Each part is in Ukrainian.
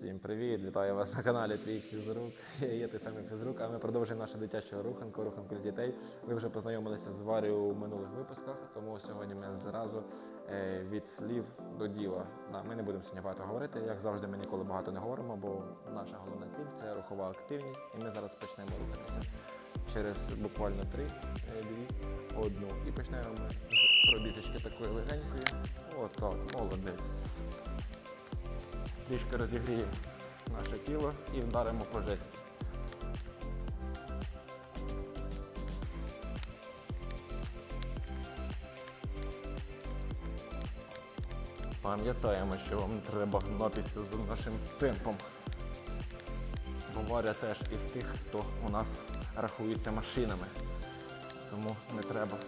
Всім привіт! Вітаю вас на каналі Твій фізрук. Я є той самий фізрук, а ми продовжуємо нашу дитячу руханку, руханку для дітей. Ви вже познайомилися з Варією у минулих випусках, тому сьогодні ми зразу е, від слів до діла. Ми не будемо сьогодні багато говорити. Як завжди, ми ніколи багато не говоримо, бо наша головна ціль це рухова активність, і ми зараз почнемо рухатися через буквально три, е, дві, одну. І почнемо ми з пробіжечки такої легенької. От так, молодець трішки розігріємо наше тіло і вдаримо по жесті. Пам'ятаємо, що вам треба гнатися за нашим темпом. Бо Варя теж із тих, хто у нас рахується машинами. Тому не треба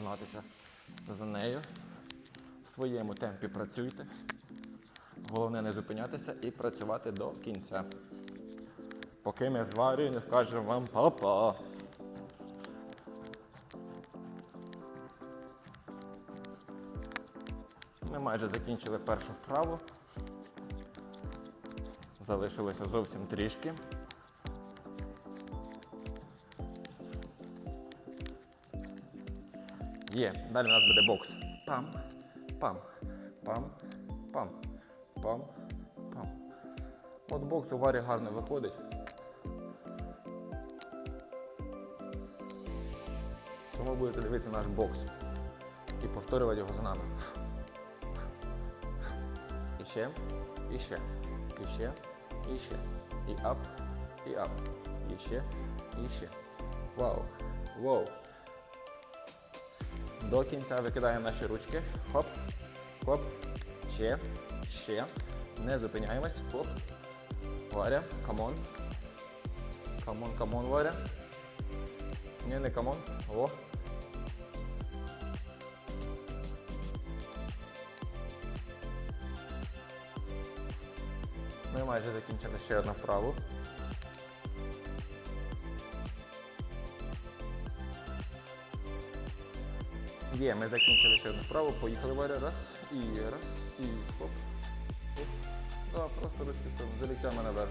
гнатися за нею. В своєму темпі працюйте. Головне не зупинятися і працювати до кінця. Поки ми з не скажемо вам папа. Ми майже закінчили першу вправу. Залишилося зовсім трішки. Є, далі у нас буде бокс. Пам, пам, пам, пам, пам, пам. От бокс у варі гарно виходить. Тому будете дивитися наш бокс і повторювати його за нами. І ще, і ще, і ще, і ще. І ап, і ап. І ще, і ще. Вау. Вау. До кінця викидаємо наші ручки. Хоп, хоп, ще, ще. Не зупиняємось. Хоп. Варя, камон. Камон, камон, Варя. Ні, не камон. О. Ми майже закінчили ще одну вправу. Є, ми закінчили ще одну вправу, поїхали Варя. Раз, і раз, і хоп. Да, просто безпідставно, за ліктями наверх.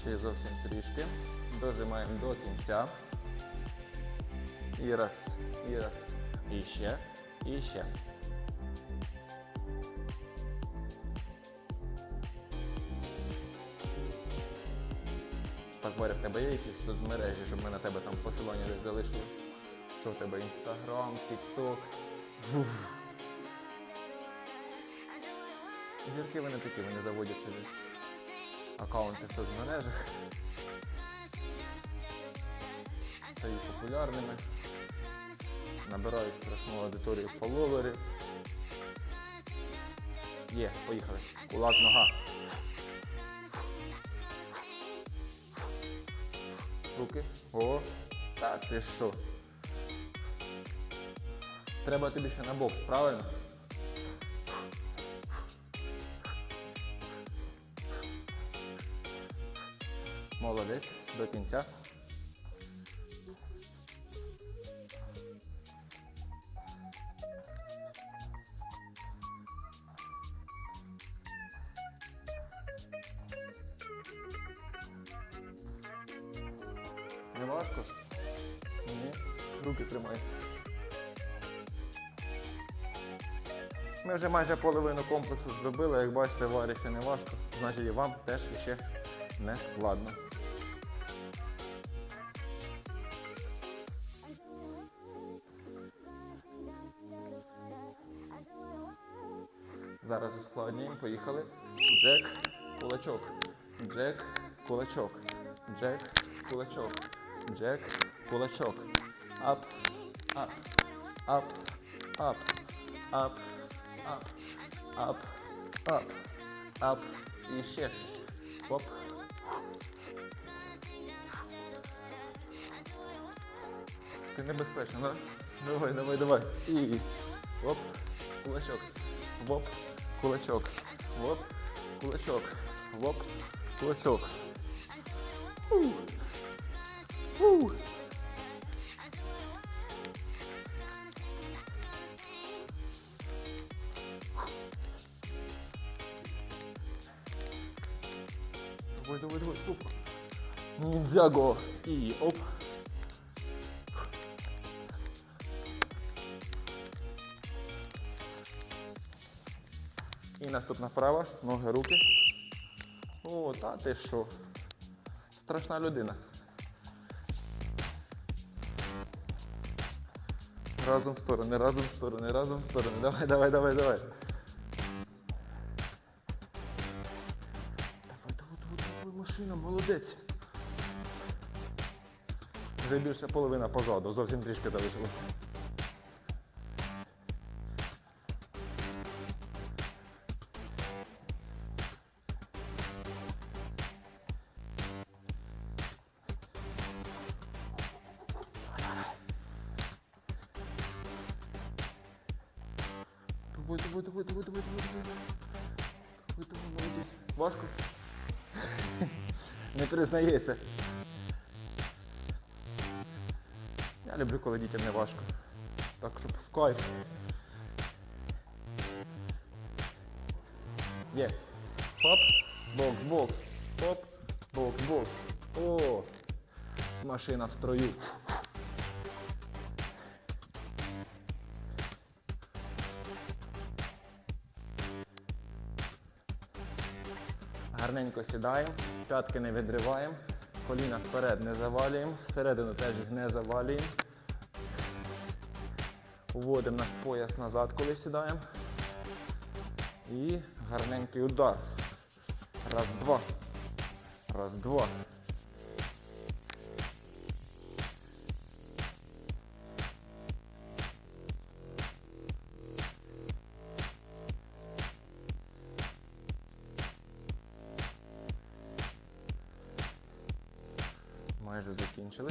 Ще зовсім трішки. Дожимаємо до кінця. І раз, і раз, і ще, і ще. Так, в тебе є якісь соцмережі, щоб ми на тебе там посилання десь залишили? Що в тебе? Інстаграм, Тікток? Зірки вони такі, вони заводять собі аккаунти в соцмережах. Стають популярними. Набирають страшну аудиторію фоловерів. Є, поїхали. Кулак, нога. Руки. О, та ти що? Треба тобі ще на бокс, правильно? Молодець, до кінця. Важко? Ні. Руки тримай. Ми вже майже половину комплексу зробили. Як бачите, варі ще не важко, значить і вам теж ще не складно. Зараз ускладнюємо. Поїхали. Джек, кулачок. Джек, кулачок. Джек, кулачок. Джек, кулачок. Ап, ап, ап, ап, ап, ап, ап, ап, ап. І ще. Оп. Ти небезпечно, да? Давай, давай, давай. І. Оп. Кулачок. Воп. Кулачок. Воп. Кулачок. Воп. Кулачок. Ух. Фу. Давай, давай, давай, оп. Ниндзяго. І оп. І наступна вправа, ноги, руки. О, та ти що? Страшна людина. Разом в сторони, разом в сторони, разом в сторони. Давай, давай, давай, давай. Давай, давай, давай, давай, машина, молодець. Вже більше половина позаду, зовсім трішки залишилося. Давай, давай, давай, давай, давай, давай, давай. Давай, давай, молодець. Важко? Не признається. Я люблю, коли дітям не важко. Так, щоб в кайф. Є. Хоп, бокс, бокс. Хоп, бокс, бокс. О! Машина в строю. Гарненько сідаємо, п'ятки не відриваємо, коліна вперед не завалюємо, всередину теж їх не завалюємо. Уводимо наш пояс назад, коли сідаємо. І гарненький удар. Раз, два. Раз, два. Майже закінчили.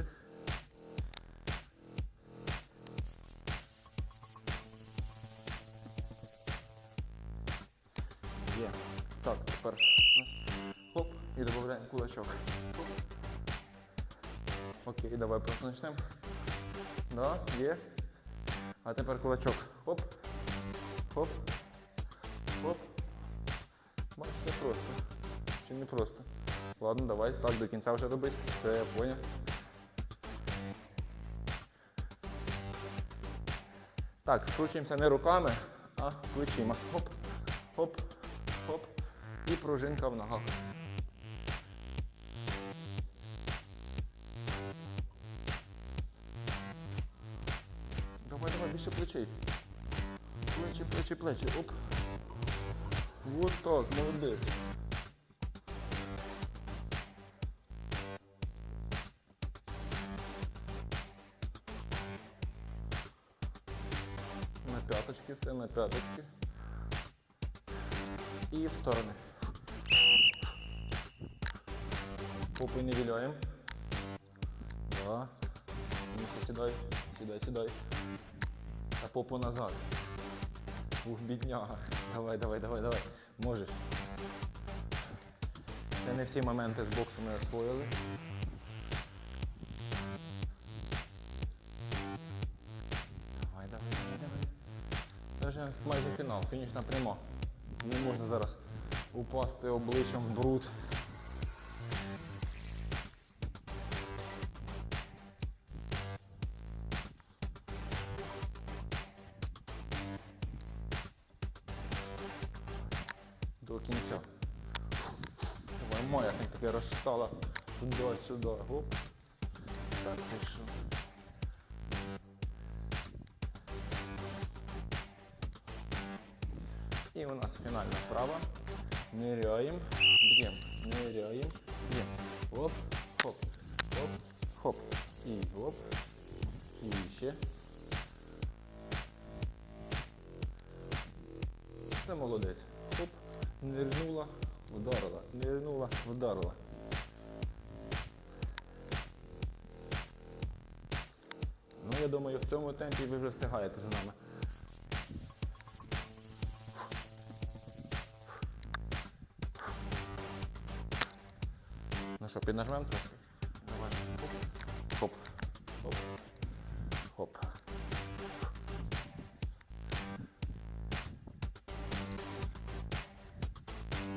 Є. Так, тепер хоп і додаємо кулачок. Окей, давай просто почнемо. Да, є. А тепер кулачок. Хоп. Хоп. Хоп. Бачите, просто. Чи не просто? Ладно, давай, так до кінця вже робити. Все, я поняв. Так, скручуємося не руками, а плечима. Хоп, хоп, хоп. І пружинка в ногах. Давай, давай, більше плечей. Плечі, плечі, плечі. Оп. Вот так, молодець. П'яточки. І в сторони. Попу не виляємо. Да. Ну, сідай, сідай, сідай. Та попу назад. Ух, бідняга. Давай, давай, давай, давай. Можеш. Це не всі моменти з боксу ми освоїли. Це вже майже фінал, фінішна пряма. Не можна зараз упасти обличчям в бруд. До кінця. Давай моя таке розчитала туди-сюди. Так, і у нас фінальна вправа. Ниряємо, б'ємо, ниряємо, б'ємо. Оп, хоп, хоп, хоп. І оп. І ще. Це молодець. Хоп. Нирнула, вдарила, нирнула, вдарила. Ну, я думаю, в цьому темпі ви вже встигаєте за нами. що, піднажмемо трохи? Давай. Хоп. Хоп. Хоп.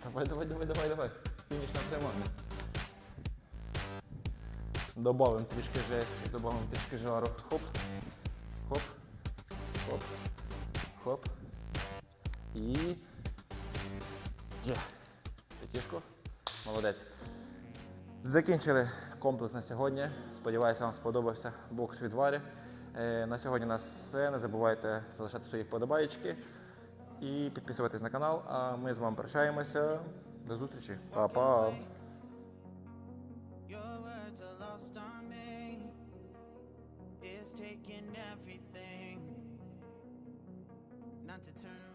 Давай, давай, давай, давай, давай. Фінішна пряма. Добавимо трішки жесті, добавимо трішки жару. Хоп. Хоп. Хоп. Хоп. І... Є. Ти Молодець. Закінчили комплекс на сьогодні. Сподіваюся, вам сподобався бокс від Варі. Е, На сьогодні у нас все. Не забувайте залишати свої вподобайки і підписуватись на канал. А ми з вами прощаємося. До зустрічі. Па-па. Not to turn.